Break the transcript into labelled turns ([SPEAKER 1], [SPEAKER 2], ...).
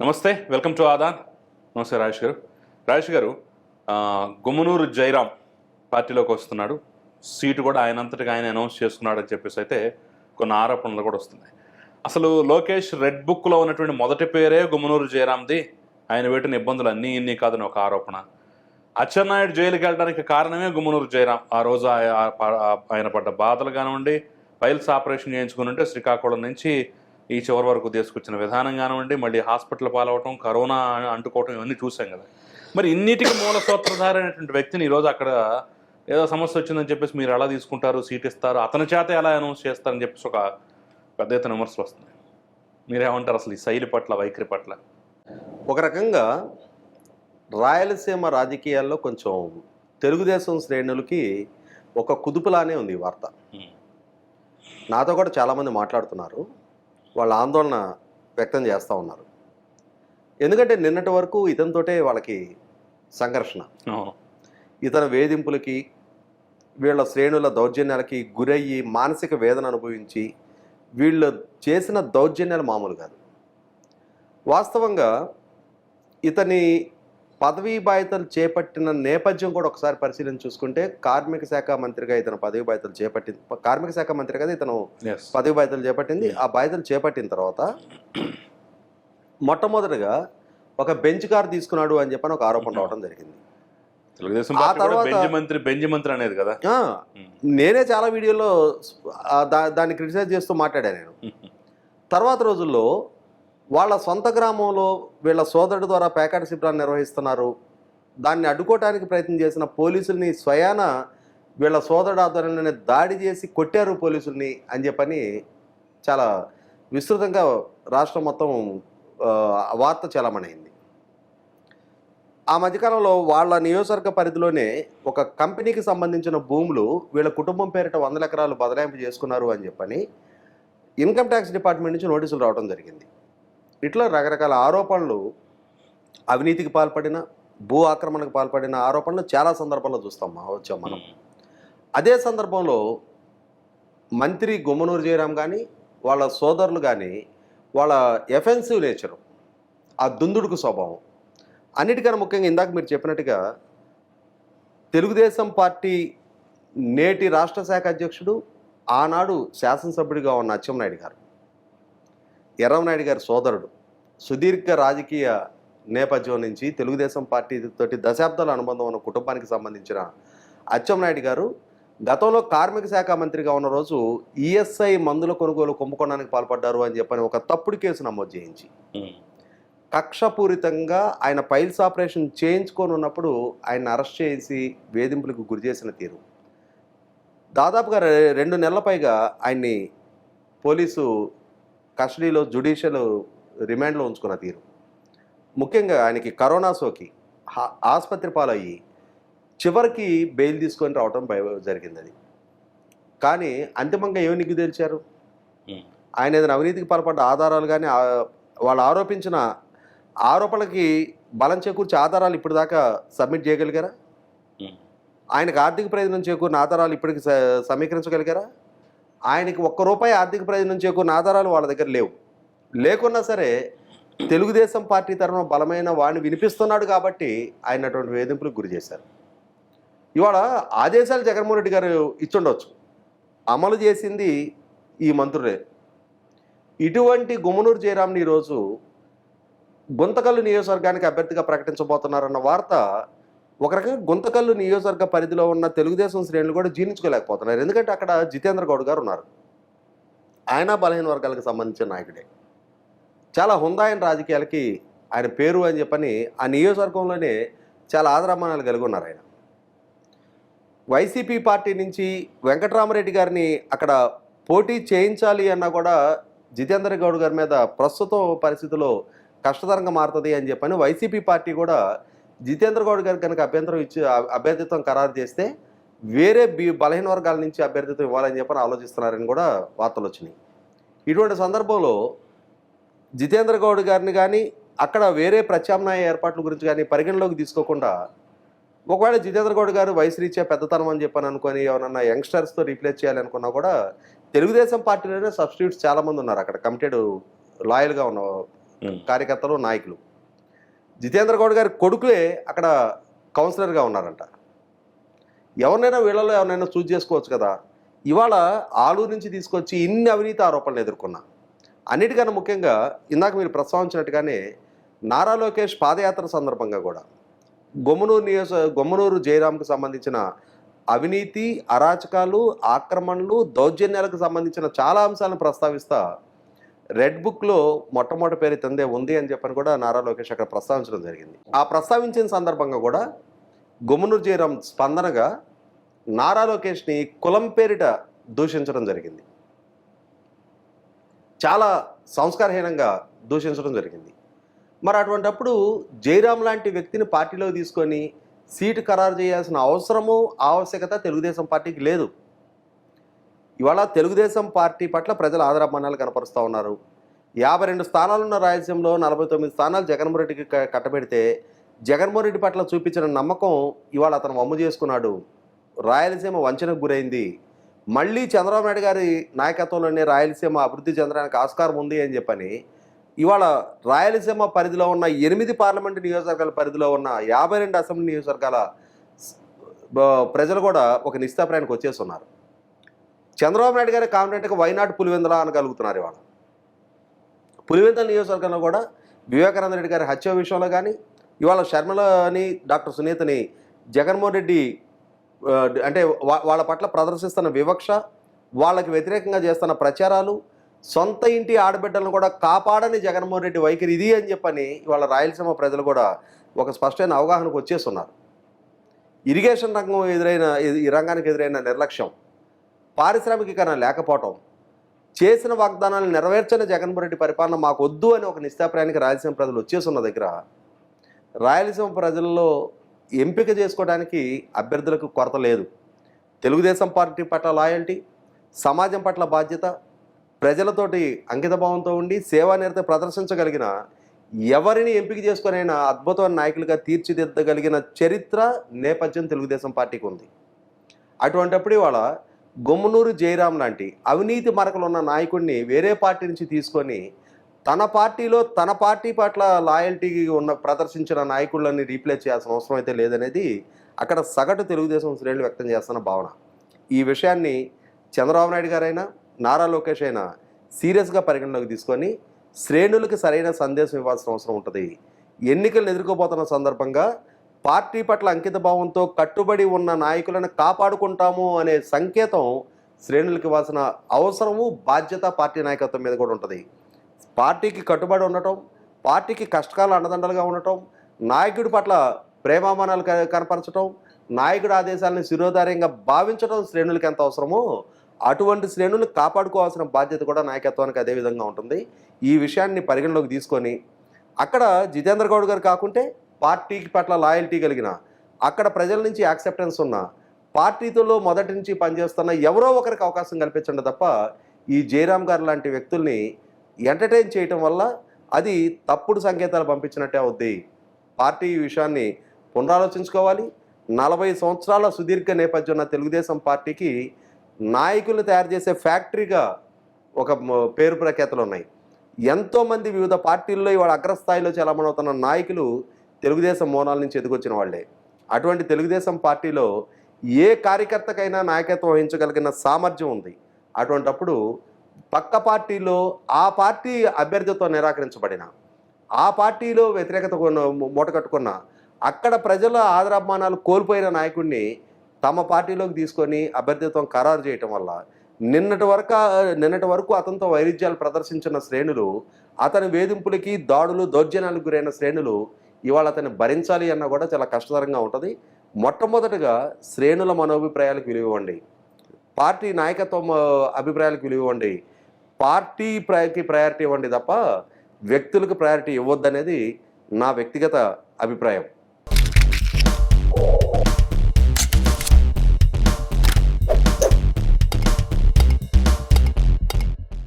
[SPEAKER 1] నమస్తే welcome to Aadan. నమస్తే రాజేష్ గారు. రాజేష్ గారు గుమ్మనూరు జైరాం పార్టీలోకి వస్తున్నాడు. సీటు కూడా ఆయన అంతటికి ఆయన అనౌన్స్ చేసుకున్నాడు అని చెప్పేసి అయితే కొన్ని ఆరోపణలు కూడా వస్తున్నాయి. అసలు లోకేష్ రెడ్ బుక్లో ఉన్నటువంటి మొదటి పేరే గుమ్మనూరు జయరామ్ది ఆయన పెట్టిన ఇబ్బందులు అన్నీ ఇన్ని కాదని ఒక ఆరోపణ. అచ్చెన్నాయుడు జైలుకి వెళ్ళడానికి కారణమే గుమ్మనూరు జయరాం ఆ రోజు ఆయన పడ్డ బాధలు కానివ్వండి ఫైల్స్ ఆపరేషన్ చేయించుకుని ఉంటే శ్రీకాకుళం నుంచి ఈ చివరి వరకు తీసుకొచ్చిన విధానం కానివ్వండి మళ్ళీ హాస్పిటల్ పాలవటం కరోనా అంటుకోవటం ఇవన్నీ చూసాం కదా. మరి ఇన్నిటికి మూల సూత్రధారి అనేటువంటి వ్యక్తిని ఈరోజు అక్కడ ఏదో సమస్య వచ్చిందని చెప్పేసి మీరు ఎలా తీసుకుంటారు సీట్ ఇస్తారు అతని చేత ఎలా అనౌన్స్ చేస్తారని చెప్పేసి ఒక పెద్ద ఎత్తున విమర్శలు వస్తున్నాయి. మీరేమంటారు అసలు ఈ శైలి పట్ల వైఖరి పట్ల?
[SPEAKER 2] ఒక రకంగా రాయలసీమ రాజకీయాల్లో కొంచెం తెలుగుదేశం శ్రేణులకి ఒక కుదుపులానే ఉంది ఈ వార్త. నాతో కూడా చాలామంది మాట్లాడుతున్నారు. వాళ్ళ ఆందోళన వ్యక్తం చేస్తూ ఉన్నారు. ఎందుకంటే నిన్నటి వరకు ఇతనితోటే వాళ్ళకి సంఘర్షణ. ఇతని వేధింపులకి వీళ్ళ శ్రేణుల దౌర్జన్యాలకి గురయ్యి మానసిక వేదన అనుభవించి వీళ్ళు చేసిన దౌర్జన్యాలు మామూలు కాదు. వాస్తవంగా ఇతని పదవీ బాధ్యతలు చేపట్టిన నేపథ్యం కూడా ఒకసారి పరిశీలన చూసుకుంటే కార్మిక శాఖ మంత్రిగా ఇతను పదవి బాధ్యతలు చేపట్టింది కార్మిక శాఖ మంత్రిగా ఇతను
[SPEAKER 1] ఎస్
[SPEAKER 2] పదవి బాధ్యతలు చేపట్టింది. ఆ బాధ్యతలు చేపట్టిన తర్వాత మొట్టమొదటిగా ఒక బెంచ్ కార్ తీసుకున్నాడు అని చెప్పని ఒక ఆరోపణ రావడం జరిగింది.
[SPEAKER 1] తెలుగుదేశం
[SPEAKER 2] ఆ తర్వాత-
[SPEAKER 1] మంత్రి బెంజ్ మంత్రి అనేది కదా? ఉమ్.
[SPEAKER 2] నేనే చాలా వీడియోలో దాన్ని క్రిటిసైజ్ చేస్తూ మాట్లాడాను నేను. తర్వాత రోజుల్లో వాళ్ళ సొంత గ్రామంలో వీళ్ళ సోదరుడు ద్వారా ప్యాకెట్ శిబిరాన్ని నిర్వహిస్తున్నారు. దాన్ని అడ్డుకోవడానికి ప్రయత్నం చేసిన పోలీసుల్ని స్వయాన వీళ్ళ సోదరుడు ఆధ్వర్యంలోనే దాడి చేసి కొట్టారు పోలీసుల్ని అని చెప్పని చాలా విస్తృతంగా రాష్ట్రం మొత్తం వార్త చలమణైంది ఆ మధ్యకాలంలో వాళ్ళ నియోజకవర్గ పరిధిలోనే ఒక కంపెనీకి సంబంధించిన భూములు వీళ్ళ కుటుంబం పేరిట వందల ఎకరాలు బదలాయింపు చేసుకున్నారు అని చెప్పని ఇన్కమ్ ట్యాక్స్ డిపార్ట్మెంట్ నుంచి నోటీసులు రావడం జరిగింది. ఇట్లా రకరకాల ఆరోపణలు అవినీతికి పాల్పడిన భూ ఆక్రమణకు పాల్పడిన ఆరోపణలు చాలా సందర్భాల్లో చూస్తాం మా వచ్చాం మనం. అదే సందర్భంలో మంత్రి గుమ్మనూరు జయరాం కానీ వాళ్ళ సోదరులు కానీ వాళ్ళ ఎఫెన్సివ్ నేచరు ఆ దుందుడుకు స్వభావం అన్నిటికన్నా ముఖ్యంగా ఇందాక మీరు చెప్పినట్టుగా తెలుగుదేశం పార్టీ నేటి రాష్ట్ర శాఖ అధ్యక్షుడు ఆనాడు శాసనసభ్యుడిగా ఉన్న అచ్చెన్నాయుడు గారు. ఎర్రమనాయుడు గారి సోదరుడు. సుదీర్ఘ రాజకీయ నేపథ్యం నుంచి తెలుగుదేశం పార్టీ తోటి దశాబ్దాల అనుబంధం ఉన్న కుటుంబానికి సంబంధించిన అచ్చెన్నాయుడు గారు గతంలో కార్మిక శాఖ మంత్రిగా ఉన్న రోజు ఈఎస్ఐ మందుల కొనుగోలు కుంభకోణానికి పాల్పడ్డారు అని చెప్పని ఒక తప్పుడు కేసు నమోదు చేయించి. కక్షపూరితంగా ఆయన పైల్స్ ఆపరేషన్ చేయించుకొని ఉన్నప్పుడు ఆయన అరెస్ట్ చేసి వేధింపులకు గురి చేసిన తీరు. దాదాపుగా రెండు నెలల పైగా ఆయన్ని పోలీసు కస్టడీలో జుడిషియల్ రిమాండ్లో ఉంచుకున్న తీరు. ముఖ్యంగా ఆయనకి కరోనా సోకి హా- ఆసుపత్రి పాలయ్యి చివరికి బెయిల్ తీసుకొని భయ- జరిగింది అది కానీ అంతిమంగా ఏమి నిగ్గు తేల్చారు. ఆయన ఏదైనా అవినీతికి పాల్పడ్డ ఆధారాలు కానీ వాళ్ళు ఆరోపించిన ఆరోపణలకి బలం చేకూర్చే ఆధారాలు ఇప్పుడు దాకా సబ్మిట్ చేయగలిగారా. ఆయనకు ఆర్థిక ప్రయోజనం చేకూరిన ఆధారాలు ఇప్పటికి సమీకరించగలిగారా? ఆయనకి ఒక్క రూపాయి ఆర్థిక ప్రయోజనం చేకూరిన ఆధారాలు వాళ్ళ దగ్గర లేవు. లేకున్నా సరే తెలుగుదేశం పార్టీ తరఫున బలమైన వాడిని వినిపిస్తున్నాడు కాబట్టి ఆయన అటువంటి వేధింపులకు గురి చేశారు. ఇవాళ ఆదేశాలు జగన్మోహన్ రెడ్డి గారు ఇచ్చుండొచ్చు. అమలు చేసింది ఈ మంత్రులే. ఇటువంటి గుమ్మనూరు జయరామ్ని ఈరోజు గుంతకల్లు నియోజకవర్గానికి అభ్యర్థిగా ప్రకటించబోతున్నారన్న వార్త ఒక రకంగా గుంతకల్లు నియోజకవర్గ పరిధిలో ఉన్న తెలుగుదేశం శ్రేణులు కూడా జీర్ణించుకోలేకపోతున్నారు. ఎందుకంటే అక్కడ జితేంద్ర గౌడ్ గారు ఉన్నారు. ఆయన బలహీన వర్గాలకు సంబంధించిన నాయకుడే. చాలా హుందాయన రాజకీయాలకి ఆయన పేరు అని చెప్పని ఆ నియోజకవర్గంలోనే చాలా ఆదరామానాలు కలిగి ఉన్నారు ఆయన. వైసీపీ పార్టీ నుంచి వెంకటరామరెడ్డి గారిని అక్కడ పోటీ చేయించాలి అన్నా కూడా జితేంద్ర గౌడ్ గారి మీద ప్రస్తుతం పరిస్థితిలో కష్టతరంగా మారుతుంది అని చెప్పని వైసీపీ పార్టీ కూడా జితేంద్ర గౌడ్ గారికి కనుక అభ్యంతరం ఇచ్చి అభ్యర్థిత్వం ఖరారు చేస్తే వేరే బి బలహీన వర్గాల నుంచి అభ్యర్థిత్వం ఇవ్వాలని చెప్పని ఆలోచిస్తున్నారని కూడా వార్తలు వచ్చినాయి. ఇటువంటి సందర్భంలో జితేంద్ర గౌడ్ గారిని కానీ అక్కడ వేరే ప్రత్యామ్నాయ ఏర్పాట్ల గురించి కానీ పరిగణలోకి తీసుకోకుండా ఒకవేళ జితేంద్ర గౌడ్ గారు వయసు రీత్యా పెద్దతనం అని చెప్పని అనుకొని ఎవరన్నా యంగ్స్టర్స్తో రీప్లేస్ చేయాలనుకున్నా కూడా తెలుగుదేశం పార్టీలోనే సబ్స్టిట్యూట్స్ చాలామంది ఉన్నారు అక్కడ. కమిటెడ్ లాయల్గా ఉన్న. కార్యకర్తలు నాయకులు. జితేంద్ర గౌడ్ గారి కొడుకులే అక్కడ కౌన్సిలర్గా ఉన్నారంట. ఎవరినైనా వీళ్ళలో ఎవరినైనా చూజ్ చేసుకోవచ్చు కదా. ఇవాళ ఆలూరు నుంచి తీసుకొచ్చి ఇన్ని అవినీతి ఆరోపణలు ఎదుర్కొన్నా. అన్నిటికన్నా ముఖ్యంగా ఇందాక మీరు ప్రస్తావించినట్టుగానే నారా లోకేష్ పాదయాత్ర సందర్భంగా కూడా గొమ్మనూరు నియోజ గొమ్మనూరు జయరాంకు సంబంధించిన అవినీతి అరాచకాలు ఆక్రమణలు దౌర్జన్యాలకు సంబంధించిన చాలా అంశాలను ప్రస్తావిస్తా రెడ్ బుక్లో మొట్టమొదటి పేరు తందే ఉంది అని చెప్పని కూడా నారా లోకేష్ అక్కడ ప్రస్తావించడం జరిగింది. ఆ ప్రస్తావించిన సందర్భంగా కూడా గుమ్మనూరు జయరాం స్పందనగా నారా లోకేష్ని కులం పేరిట దూషించడం జరిగింది. చాలా సంస్కారహీనంగా దూషించడం జరిగింది. మరి అటువంటప్పుడు జయరాం లాంటి వ్యక్తిని పార్టీలో తీసుకొని సీటు ఖరారు చేయాల్సిన అవసరము ఆవశ్యకత తెలుగుదేశం పార్టీకి లేదు. ఇవాళ తెలుగుదేశం పార్టీ పట్ల ప్రజలు ఆదరాభిమానాలు కనపరుస్తూ ఉన్నారు. యాభై రెండు స్థానాలున్న రాయలసీమలో నలభై తొమ్మిది స్థానాలు జగన్మోహన్ రెడ్డికి కట్టబెడితే జగన్మోహన్ రెడ్డి పట్ల చూపించిన నమ్మకం ఇవాళ అతను వమ్ము చేసుకున్నాడు. రాయలసీమ వంచనకు గురైంది. మళ్ళీ చంద్రబాబు నాయుడు గారి నాయకత్వంలోనే రాయలసీమ అభివృద్ధి చెందడానికి ఆస్కారం ఉంది అని చెప్పని ఇవాళ రాయలసీమ పరిధిలో ఉన్న ఎనిమిది పార్లమెంటు నియోజకవర్గాల పరిధిలో ఉన్న యాభై రెండు అసెంబ్లీ నియోజకవర్గాల ప్రజలు కూడా ఒక నిస్తాప్రాయానికి వచ్చేస్తున్నారు. చంద్రబాబు నాయుడు గారి కాన్ఫిడెంట్గా వైనాడు పులివెందుల అనగలుగుతున్నారు ఇవాళ. పులివెందుల నియోజకవర్గంలో కూడా వివేకానంద రెడ్డి గారి హత్య విషయంలో కానీ ఇవాళ శర్మలని డాక్టర్ సునీతని జగన్మోహన్ రెడ్డి అంటే వాళ్ళ పట్ల ప్రదర్శిస్తున్న వివక్ష వాళ్ళకి వ్యతిరేకంగా చేస్తున్న ప్రచారాలు సొంత ఇంటి ఆడబిడ్డలను కూడా కాపాడని జగన్మోహన్ రెడ్డి వైఖరి ఇది అని చెప్పని ఇవాళ రాయలసీమ ప్రజలు కూడా ఒక స్పష్టమైన అవగాహనకు వచ్చేస్తున్నారు. ఇరిగేషన్ రంగం ఎదురైన ఈ రంగానికి ఎదురైన నిర్లక్ష్యం పారిశ్రామికీకరణ లేకపోవటం చేసిన వాగ్దానాలు నెరవేర్చని జగన్మోహన్ రెడ్డి పరిపాలన మాకు వద్దు అని ఒక నిస్తాప్రాయానికి రాయలసీమ ప్రజలు వచ్చేస్తున్న దగ్గర రాయలసీమ ప్రజల్లో ఎంపిక చేసుకోవడానికి అభ్యర్థులకు కొరత లేదు. తెలుగుదేశం పార్టీ పట్ల లాయల్టీ సమాజం పట్ల బాధ్యత ప్రజలతోటి అంకితభావంతో ఉండి సేవానిరత ప్రదర్శించగలిగిన ఎవరిని ఎంపిక చేసుకునైనా అద్భుతమైన నాయకులుగా తీర్చిదిద్దగలిగిన చరిత్ర నేపథ్యం తెలుగుదేశం పార్టీకి ఉంది. అటువంటిప్పుడు ఇవాళ గొమ్మనూరు జయరాం లాంటి అవినీతి మరకలు ఉన్న నాయకుడిని వేరే పార్టీ నుంచి తీసుకొని తన పార్టీలో తన పార్టీ పట్ల లాయల్టీ ఉన్న ప్రదర్శించిన నాయకులని రీప్లేస్ చేయాల్సిన అవసరం అయితే లేదనేది అక్కడ సగటు తెలుగుదేశం శ్రేణులు వ్యక్తం చేస్తున్న భావన. ఈ విషయాన్ని చంద్రబాబు నాయుడు గారైనా నారా లోకేష్ అయినా సీరియస్గా పరిగణలోకి తీసుకొని శ్రేణులకు సరైన సందేశం ఇవ్వాల్సిన అవసరం ఉంటుంది. ఎన్నికలను ఎదుర్కోబోతున్న సందర్భంగా పార్టీ పట్ల అంకిత భావంతో కట్టుబడి ఉన్న నాయకులను కాపాడుకుంటాము అనే సంకేతం శ్రేణులకు ఇవ్వాల్సిన అవసరము బాధ్యత పార్టీ నాయకత్వం మీద కూడా ఉంటుంది. పార్టీకి కట్టుబడి ఉండటం పార్టీకి కష్టకాల అండదండలుగా ఉండటం నాయకుడి పట్ల ప్రేమామానాలు కనపరచడం కనపరచటం నాయకుడి ఆదేశాలను శిరోధార్యంగా భావించడం శ్రేణులకు ఎంత అవసరమో అటువంటి శ్రేణులు కాపాడుకోవాల్సిన బాధ్యత కూడా నాయకత్వానికి అదే విధంగా ఉంటుంది. ఈ విషయాన్ని పరిగణలోకి తీసుకొని అక్కడ జితేంద్ర గౌడ్ గారు కాకుంటే పార్టీకి పట్ల లాయల్టీ కలిగిన అక్కడ ప్రజల నుంచి యాక్సెప్టెన్స్ ఉన్న పార్టీతో మొదటి నుంచి పనిచేస్తున్న ఎవరో ఒకరికి అవకాశం కల్పించండి తప్ప ఈ జయరామ్ గారు లాంటి వ్యక్తుల్ని ఎంటర్టైన్ చేయటం వల్ల అది తప్పుడు సంకేతాలు పంపించినట్టే అవుద్ది. పార్టీ ఈ విషయాన్ని పునరాలోచించుకోవాలి. నలభై సంవత్సరాల సుదీర్ఘ నేపథ్యం ఉన్న తెలుగుదేశం పార్టీకి నాయకులు తయారు చేసే ఫ్యాక్టరీగా ఒక పేరు ప్రఖ్యాతలు ఉన్నాయి. ఎంతోమంది వివిధ పార్టీల్లో ఇవాళ అగ్రస్థాయిలో చలామణవుతున్న నాయకులు తెలుగుదేశం మోనాల నుంచి ఎదుగొచ్చిన వాళ్ళే. అటువంటి తెలుగుదేశం పార్టీలో ఏ కార్యకర్తకైనా నాయకత్వం వహించగలిగిన సామర్థ్యం ఉంది. అటువంటప్పుడు పక్క పార్టీలో ఆ పార్టీ అభ్యర్థితో నిరాకరించబడిన ఆ పార్టీలో వ్యతిరేకత మూట కట్టుకున్న అక్కడ ప్రజల ఆదరాభిమానాలు కోల్పోయిన నాయకుడిని తమ పార్టీలోకి తీసుకొని అభ్యర్థిత్వం ఖరారు చేయటం వల్ల నిన్నటి వరకు నిన్నటి వరకు అతనితో వైరుధ్యాలు ప్రదర్శించిన శ్రేణులు అతని వేధింపులకి దాడులు దౌర్జన్యాలకు గురైన శ్రేణులు ఇవాళ అతన్ని భరించాలి అన్న కూడా చాలా కష్టతరంగా ఉంటుంది. మొట్టమొదటిగా శ్రేణుల మనోభిప్రాయాలకు విలువ ఇవ్వండి. పార్టీ నాయకత్వం అభిప్రాయాలకు విలువ ఇవ్వండి. పార్టీ ప్రయకి ప్రయారిటీ ఇవ్వండి తప్ప వ్యక్తులకు ప్రయారిటీ ఇవ్వద్దనేది నా వ్యక్తిగత అభిప్రాయం.